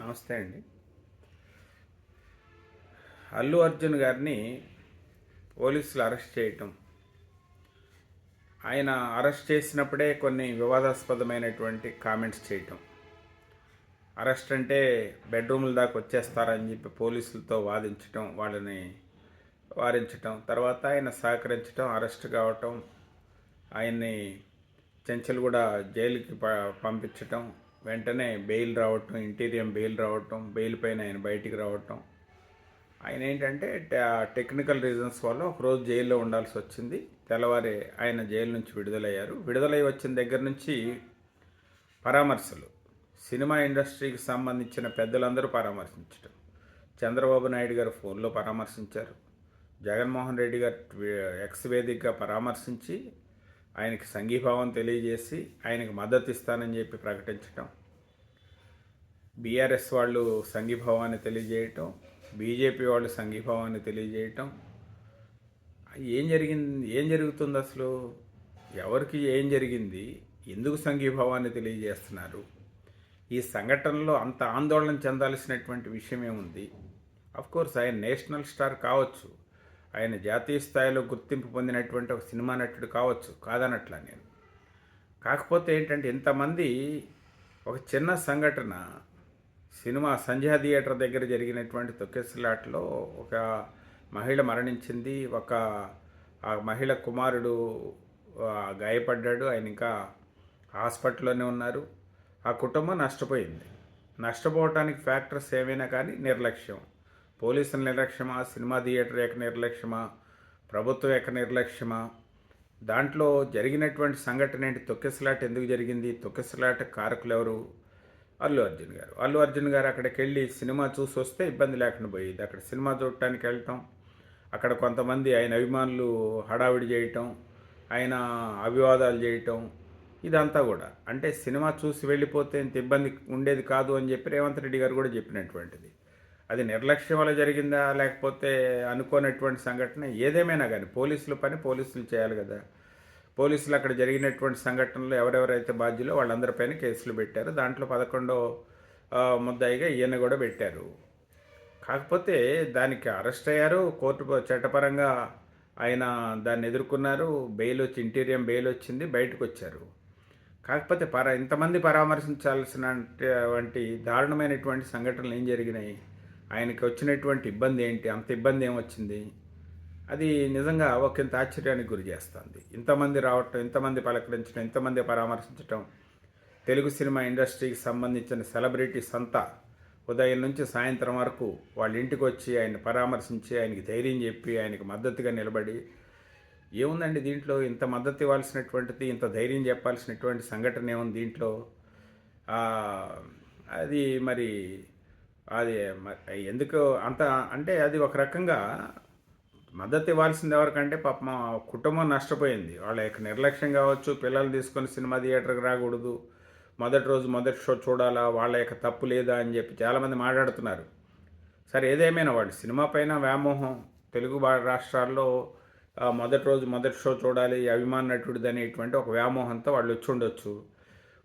నమస్తే అండి. అల్లు అర్జున్ గారిని పోలీసులు అరెస్ట్ చేయటం. ఆయన అరెస్ట్ చేసినప్పుడే కొన్ని వివాదాస్పదమైనటువంటి కామెంట్స్ చేయటం. అరెస్ట్ అంటే బెడ్రూముల దాకా వచ్చేస్తారని చెప్పి పోలీసులతో వాదించటం వాళ్ళని వారించటం తర్వాత ఆయన సహకరించటం అరెస్ట్ కావటం ఆయన్ని చెంచల్గూడ జైలుకి ప పంపించటం వెంటనే బెయిల్ రావటం ఇంటీరియం బెయిల్ రావటం బెయిల్ పైన ఆయన బయటికి రావటం. ఆయన ఏంటంటే టెక్నికల్ రీజన్స్ వల్ల ఒకరోజు జైల్లో ఉండాల్సి వచ్చింది. తెల్లవారి ఆయన జైలు నుంచి విడుదలయ్యారు. విడుదలై వచ్చిన దగ్గర నుంచి పరామర్శలు. సినిమా ఇండస్ట్రీకి సంబంధించిన పెద్దలందరూ పరామర్శించడం చంద్రబాబు నాయుడు గారు ఫోన్లో పరామర్శించారు. జగన్మోహన్ రెడ్డి గారు ఎక్స్ వేదికగా పరామర్శించి ఆయనకి సంఘీభావం తెలియజేసి ఆయనకు మద్దతు ఇస్తానని చెప్పి ప్రకటించటం బీఆర్ఎస్ వాళ్ళు సంఘీభావాన్ని తెలియజేయటం బీజేపీ వాళ్ళు సంఘీభావాన్ని తెలియజేయటం. ఏం జరిగింది? ఏం జరుగుతుంది అసలు? ఎవరికి ఏం జరిగింది? ఎందుకు సంఘీభావాన్ని తెలియజేస్తున్నారు? ఈ సంఘటనలో అంత ఆందోళన చెందాల్సినటువంటి విషయం ఏముంది కోర్స్ ఆయన నేషనల్ స్టార్ కావచ్చు. ఆయన జాతీయ స్థాయిలో గుర్తింపు పొందినటువంటి ఒక సినిమా నటుడు కావచ్చు కాదనట్లా నేను. కాకపోతే ఏంటంటే ఇంతమంది ఒక చిన్న సంఘటన సినిమా సంధ్యా థియేటర్ దగ్గర జరిగినటువంటి తొక్కెసలాట్లో ఒక మహిళ మరణించింది. ఒక ఆ మహిళ కుమారుడు గాయపడ్డాడు. ఆయన ఇంకా హాస్పిటల్లోనే ఉన్నారు. ఆ కుటుంబం నష్టపోయింది. నష్టపోవటానికి ఫ్యాక్టర్స్ ఏమైనా కానీ నిర్లక్ష్యం. పోలీసుల నిర్లక్ష్యమా? సినిమా థియేటర్ యొక్క నిర్లక్ష్యమా? ప్రభుత్వం యొక్క నిర్లక్ష్యమా? దాంట్లో జరిగినటువంటి సంఘటన ఏంటి? తొక్కిసలాట ఎందుకు జరిగింది? తొక్కిసలాట కారకులు ఎవరు? అల్లు అర్జున్ గారు. అల్లు అర్జున్ గారు అక్కడికి వెళ్ళి సినిమా చూసి వస్తే ఇబ్బంది లేకుండా పోయేది. అక్కడ సినిమా చూడటానికి వెళ్ళటం అక్కడ కొంతమంది ఆయన అభిమానులు హడావిడి చేయటం ఆయన అభివాదాలు చేయటం ఇదంతా కూడా. అంటే సినిమా చూసి వెళ్ళిపోతే ఇంత ఇబ్బంది ఉండేది కాదు అని చెప్పి రేవంత్ రెడ్డి గారు కూడా చెప్పినటువంటిది. అది నిర్లక్ష్యం వల్ల జరిగిందా? లేకపోతే అనుకోనటువంటి సంఘటన ఏదేమైనా కానీ పోలీసుల పని పోలీసులు చేయాలి కదా. పోలీసులు అక్కడ జరిగినటువంటి సంఘటనలు ఎవరెవరైతే బాధ్యులో వాళ్ళందరిపైన కేసులు పెట్టారు. దాంట్లో పదకొండో ముద్దాయిగా ఈయన కూడా పెట్టారు. కాకపోతే దానికి అరెస్ట్ అయ్యారు. కోర్టు చట్టపరంగా ఆయన దాన్ని ఎదుర్కొన్నారు. బెయిల్ వచ్చి ఇంటీరియం బెయిల్ వచ్చింది బయటకు వచ్చారు. కాకపోతే పర ఇంతమంది పరామర్శించాల్సినటువంటి దారుణమైనటువంటి సంఘటనలు ఏం జరిగినాయి? ఆయనకి వచ్చినటువంటి ఇబ్బంది ఏంటి? అంత ఇబ్బంది ఏమొచ్చింది? అది నిజంగా ఒకంత ఆశ్చర్యానికి గురి చేస్తుంది. ఇంతమంది రావటం ఇంతమంది పలకరించడం ఇంతమంది పరామర్శించటం తెలుగు సినిమా ఇండస్ట్రీకి సంబంధించిన సెలబ్రిటీస్ అంతా ఉదయం నుంచి సాయంత్రం వరకు వాళ్ళ ఇంటికి వచ్చి ఆయన పరామర్శించి ఆయనకి ధైర్యం చెప్పి ఆయనకి మద్దతుగా నిలబడి ఏముందండి దీంట్లో? ఇంత మద్దతు ఇవ్వాల్సినటువంటిది ఇంత ధైర్యం చెప్పాల్సినటువంటి సంఘటన ఏముంది దీంట్లో? అది మరి అది ఎందుకు అంత అంటే అది ఒక రకంగా మద్దతు ఇవ్వాల్సింది ఎవరికంటే పాపం కుటుంబం నష్టపోయింది. వాళ్ళ యొక్క నిర్లక్ష్యం కావచ్చు పిల్లలు తీసుకొని సినిమా థియేటర్కి రాకూడదు మొదటి రోజు మొదటి షో చూడాలా వాళ్ళ యొక్క తప్పు లేదా అని చెప్పి చాలామంది మాట్లాడుతున్నారు. సరే ఏదేమైనా వాళ్ళు సినిమా పైన వ్యామోహం తెలుగు భా- రాష్ట్రాల్లో మొదటి రోజు మొదటి షో చూడాలి అభిమాన నటుడిది అనేటువంటి ఒక వ్యామోహంతో వాళ్ళు వచ్చి ఉండొచ్చు.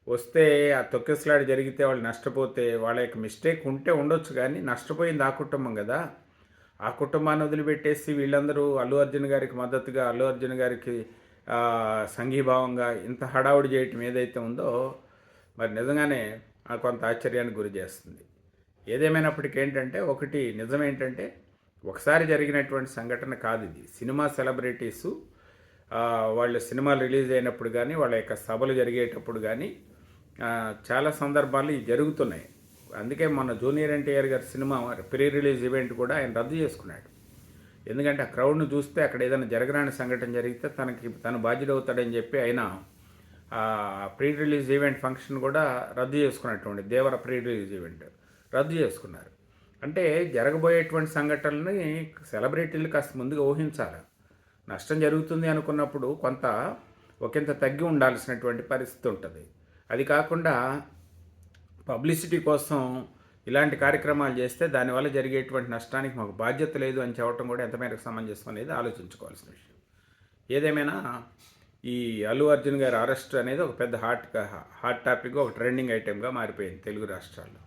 వస్తే ఆ తొక్కిసలాట జరిగితే వాళ్ళు నష్టపోతే వాళ్ళ యొక్క మిస్టేక్ ఉంటే ఉండొచ్చు కానీ నష్టపోయింది ఆ కుటుంబం కదా. ఆ కుటుంబాన్ని వదిలిపెట్టేసి వీళ్ళందరూ అల్లు అర్జున్ గారికి మద్దతుగా అల్లు అర్జున్ గారికి సంఘీభావంగా ఇంత హడావుడి చేయటం ఏదైతే ఉందో మరి నిజంగానే కొంత ఆశ్చర్యానికి గురి చేస్తుంది. ఏదేమైనప్పటికీ ఏంటంటే ఒకటి నిజం ఏంటంటే ఒకసారి జరిగినటువంటి సంఘటన కాదు ఇది. సినిమా సెలబ్రిటీసు వాళ్ళ సినిమాలు రిలీజ్ అయినప్పుడు కానీ వాళ్ళ యొక్క సభలు జరిగేటప్పుడు కానీ చాలా సందర్భాలు ఇవి జరుగుతున్నాయి. అందుకే మన జూనియర్ ఎన్టీఆర్ గారి సినిమా ప్రీ రిలీజ్ ఈవెంట్ కూడా ఆయన రద్దు చేసుకున్నాడు. ఎందుకంటే ఆ క్రౌడ్ను చూస్తే అక్కడ ఏదైనా జరగరాని సంఘటన జరిగితే తనకి తను బాధ్యుడవుతాడని చెప్పి ఆయన ప్రీ రిలీజ్ ఈవెంట్ ఫంక్షన్ కూడా రద్దు చేసుకున్నటువంటి దేవర ప్రీ రిలీజ్ ఈవెంట్ రద్దు చేసుకున్నారు. అంటే జరగబోయేటువంటి సంఘటనల్ని సెలబ్రిటీలు కాస్త ముందుగా ఊహించాలి. నష్టం జరుగుతుంది అనుకున్నప్పుడు కొంత ఒకంత తగ్గి ఉండాల్సినటువంటి పరిస్థితి ఉంటుంది. అది కాకుండా పబ్లిసిటీ కోసం ఇలాంటి కార్యక్రమాలు చేస్తే దానివల్ల జరిగేటువంటి నష్టానికి మాకు బాధ్యత లేదు అని చెప్పడం కూడా ఎంతమేరకు సమంజసం అనేది ఆలోచించుకోవాల్సిన విషయం. ఏదేమైనా ఈ అల్లు అర్జున్ గారి అరెస్ట్ అనేది ఒక పెద్ద హాట్ హాట్ టాపిక్ ఒక ట్రెండింగ్ ఐటెంగా మారిపోయింది తెలుగు రాష్ట్రాల్లో.